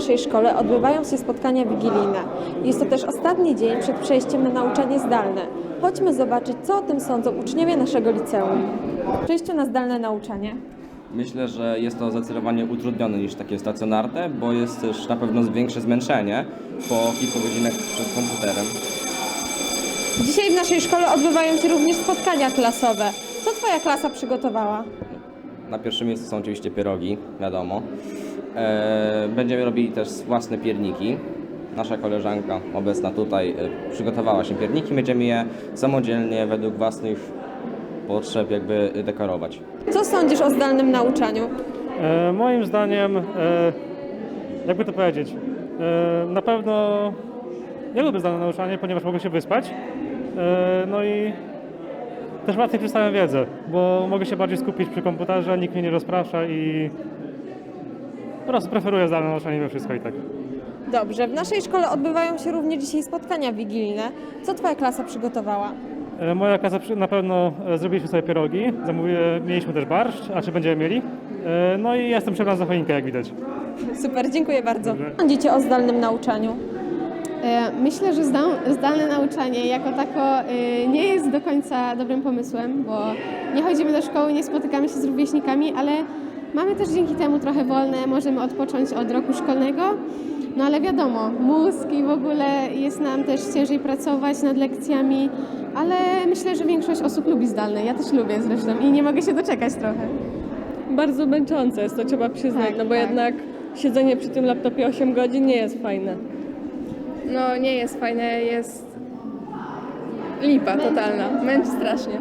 naszej szkole odbywają się spotkania wigilijne. Jest to też ostatni dzień przed przejściem na nauczanie zdalne. Chodźmy zobaczyć, co o tym sądzą uczniowie naszego liceum. Przejście na zdalne nauczanie. Myślę, że jest to zdecydowanie utrudnione niż takie stacjonarne, bo jest też na pewno większe zmęczenie po kilku godzinach przed komputerem. Dzisiaj w naszej szkole odbywają się również spotkania klasowe. Co Twoja klasa przygotowała? Na pierwszym miejscu są oczywiście pierogi, wiadomo. E, Będziemy robili też własne pierniki. Nasza koleżanka obecna tutaj e, przygotowała się pierniki. Będziemy je samodzielnie według własnych potrzeb jakby dekorować. Co sądzisz o zdalnym nauczaniu? E, moim zdaniem, e, jakby to powiedzieć, e, na pewno nie lubię zdalne nauczanie, ponieważ mogę się wyspać. E, no i też łatwiej przedstawiam wiedzę, bo mogę się bardziej skupić przy komputerze, nikt mnie nie rozprasza i po prostu preferuję zdalne nauczanie we wszystko i tak. Dobrze, w naszej szkole odbywają się również dzisiaj spotkania wigilijne. Co Twoja klasa przygotowała? E, Moja klasa przy- na pewno e, zrobiliśmy sobie pierogi, mieliśmy też barszcz, a czy będziemy mieli. E, No i jestem przebrany za choinkę, jak widać. Super, dziękuję bardzo. Sądzicie o zdalnym nauczaniu? E, Myślę, że zda- zdalne nauczanie jako tako e, nie jest do końca dobrym pomysłem, bo nie chodzimy do szkoły, nie spotykamy się z rówieśnikami, ale mamy też dzięki temu trochę wolne, możemy odpocząć od roku szkolnego. No ale wiadomo, mózg i w ogóle jest nam też ciężej pracować nad lekcjami, ale myślę, że większość osób lubi zdalne. Ja też lubię zresztą i nie mogę się doczekać trochę. Bardzo męczące jest to, trzeba przyznać, Tak, no bo tak. jednak siedzenie przy tym laptopie 8 godzin nie jest fajne. No nie jest fajne, jest lipa totalna, męczy strasznie.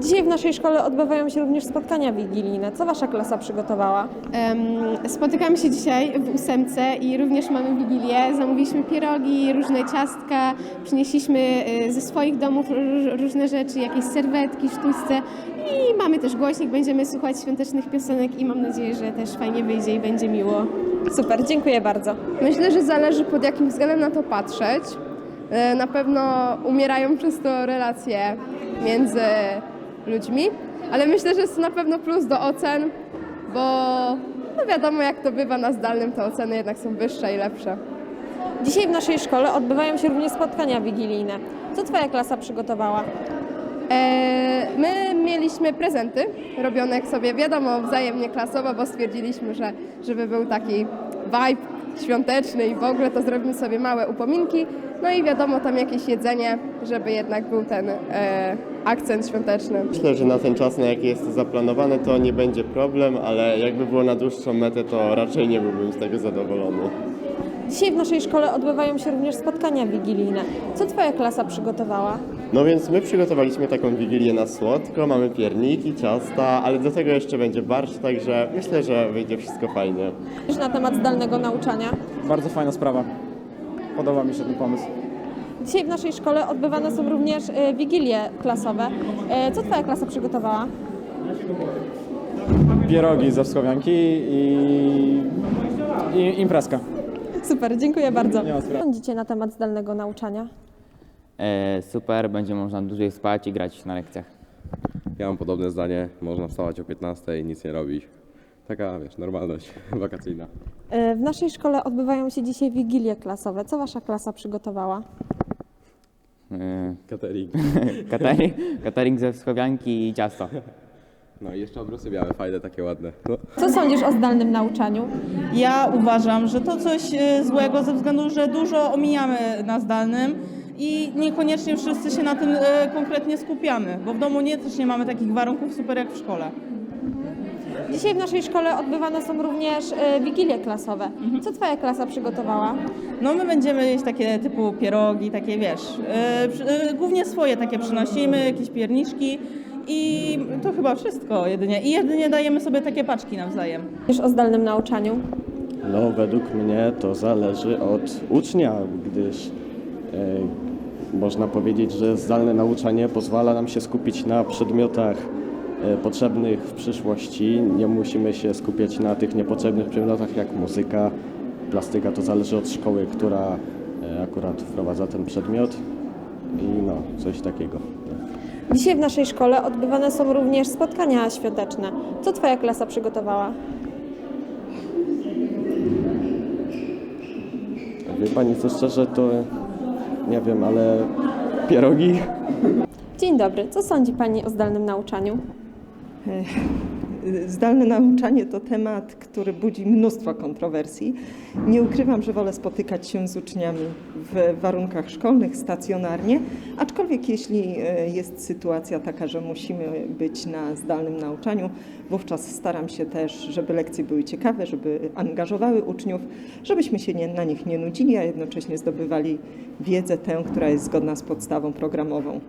Dzisiaj w naszej szkole odbywają się również spotkania wigilijne. Co Wasza klasa przygotowała? Em, Spotykamy się dzisiaj w ósemce i również mamy wigilię. Zamówiliśmy pierogi, różne ciastka, przynieśliśmy y, ze swoich domów róż- różne rzeczy, jakieś serwetki, sztućce i mamy też głośnik, będziemy słuchać świątecznych piosenek i mam nadzieję, że też fajnie wyjdzie i będzie miło. Super, dziękuję bardzo. Myślę, że zależy pod jakim względem na to patrzeć. E, Na pewno umierają przez to relacje między ludźmi, ale myślę, że jest to na pewno plus do ocen, bo no wiadomo jak to bywa na zdalnym, te oceny jednak są wyższe i lepsze. Dzisiaj w naszej szkole odbywają się również spotkania wigilijne. Co Twoja klasa przygotowała? E, My mieliśmy prezenty robione sobie, wiadomo, wzajemnie klasowo, bo stwierdziliśmy, że żeby był taki vibe świąteczny i w ogóle to zrobimy sobie małe upominki. No i wiadomo, tam jakieś jedzenie, żeby jednak był ten e, akcent świąteczny. Myślę, że na ten czas, na jaki jest to zaplanowane, to nie będzie problem, ale jakby było na dłuższą metę, to raczej nie byłbym z tego zadowolony. Dzisiaj w naszej szkole odbywają się również spotkania wigilijne. Co Twoja klasa przygotowała? No więc my przygotowaliśmy taką wigilię na słodko, mamy pierniki, ciasta, ale do tego jeszcze będzie barszcz, także myślę, że wyjdzie wszystko fajnie. Coś na temat zdalnego nauczania. Bardzo fajna sprawa. Podoba mi się ten pomysł. Dzisiaj w naszej szkole odbywane są również e, wigilie klasowe. E, Co Twoja klasa przygotowała? Pierogi ze wschowianki i, i imprezka. Super, dziękuję bardzo. Nie ma sprawy. Co sądzicie na temat zdalnego nauczania? E, super, będzie można dłużej spać i grać na lekcjach. Ja mam podobne zdanie. Można wstawać o 15 i nic nie robić. Taka, wiesz, normalność wakacyjna. E, W naszej szkole odbywają się dzisiaj wigilie klasowe. Co Wasza klasa przygotowała? E, Catering. catering, catering ze wschowianki i ciasto. No i jeszcze obrusy białe, fajne, takie ładne. No. Co sądzisz o zdalnym nauczaniu? Ja uważam, że to coś e, złego ze względu, że dużo omijamy na zdalnym i niekoniecznie wszyscy się na tym e, konkretnie skupiamy, bo w domu nie też nie mamy takich warunków super jak w szkole. Dzisiaj w naszej szkole odbywane są również e, wigilie klasowe. Co Twoja klasa przygotowała? No my będziemy jeść takie typu pierogi, takie wiesz, przy- e, głównie swoje takie przynosimy, jakieś pierniczki i to chyba wszystko jedynie. I jedynie dajemy sobie takie paczki nawzajem. Wiesz o zdalnym nauczaniu? No według mnie to zależy od ucznia, gdyż e, można powiedzieć, że zdalne nauczanie pozwala nam się skupić na przedmiotach potrzebnych w przyszłości. Nie musimy się skupiać na tych niepotrzebnych przedmiotach jak muzyka, plastyka. To zależy od szkoły, która e, akurat wprowadza ten przedmiot i no, coś takiego. Dzisiaj w naszej szkole odbywane są również spotkania świąteczne. Co Twoja klasa przygotowała? Wie pani co szczerze, to nie wiem, ale pierogi? Dzień dobry, co sądzi Pani o zdalnym nauczaniu? Zdalne nauczanie to temat, który budzi mnóstwo kontrowersji. Nie ukrywam, że wolę spotykać się z uczniami w warunkach szkolnych, stacjonarnie, aczkolwiek jeśli e, jest sytuacja taka, że musimy być na zdalnym nauczaniu, wówczas staram się też, żeby lekcje były ciekawe, żeby angażowały uczniów, żebyśmy się nie, na nich nie nudzili, a jednocześnie zdobywali wiedzę tę, która jest zgodna z podstawą programową.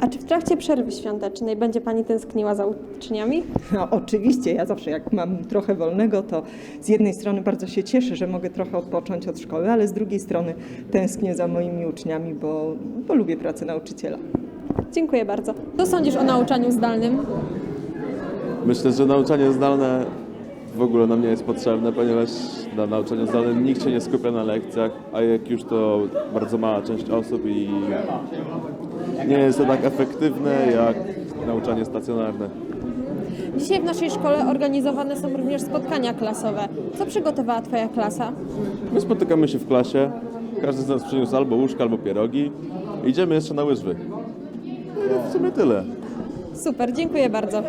A czy w trakcie przerwy świątecznej będzie Pani tęskniła za uczniami? No, oczywiście, ja zawsze jak mam trochę wolnego, to z jednej strony bardzo się cieszę, że mogę trochę odpocząć od szkoły, ale z drugiej strony tęsknię za moimi uczniami, bo, bo lubię pracę nauczyciela. Dziękuję bardzo. Co sądzisz o nauczaniu zdalnym? Myślę, że nauczanie zdalne w ogóle nam nie jest potrzebne, ponieważ na nauczaniu zdalnym nikt się nie skupia na lekcjach, a jak już to bardzo mała część osób i nie jest to tak efektywne jak nauczanie stacjonarne. Dzisiaj w naszej szkole organizowane są również spotkania klasowe. Co przygotowała Twoja klasa? My spotykamy się w klasie, każdy z nas przyniósł albo łóżka, albo pierogi. Idziemy jeszcze na łyżwy. I w sumie tyle. Super, dziękuję bardzo.